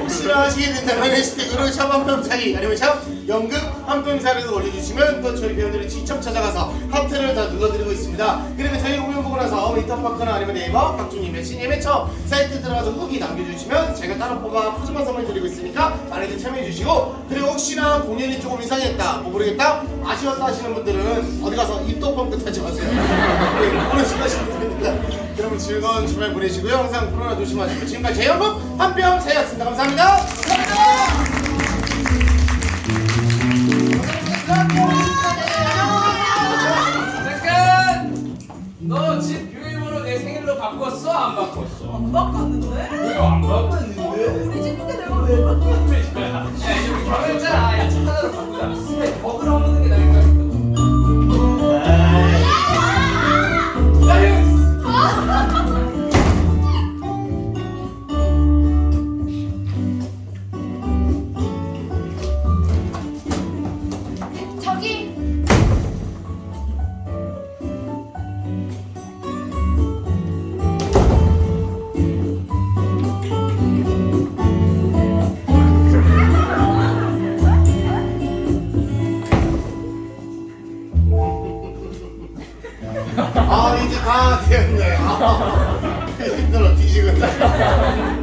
혹시나 하시게 된다면 해시태그로 샵 한뼘사이 아니면 샵 연극 한뼘사이에서 올려주시면 또 저희 배우들이 직접 찾아가서 하트를 다 눌러드리고 있습니다. 그리고 저희 공연 보고 나서 인터파크나 아니면 네이버 각종 이메치 예매처 사이트 들어가서 후기 남겨주시면 제가 따로 뽑아 푸짐한 선물 드리고 있으니까 많이들 참여해주시고 그리고 혹시나 공연이 조금 이상했다 뭐 모르겠다 아쉬웠다 하시는 분들은 어디 가서 입도 뻥끗하지 마세요. 즐거운 주말 보내시고요. 항상 코로나 조심하시고 지금까지 제연국 한뼘 사이였습니다. 감사합니다. 잠깐! 너 집 비밀번호 내 생일로 바꿨어? 안 바꿨어? 안 바꿨는데? 왜안 바꿨는데? 우리 집인데 내가 왜 바꿔? 야, 이제 우리 결혼했잖아. 야, 차 하나로 바꾸자. 저기 아 이제 다 되었네. 아, 힘들어 뒤지겠다.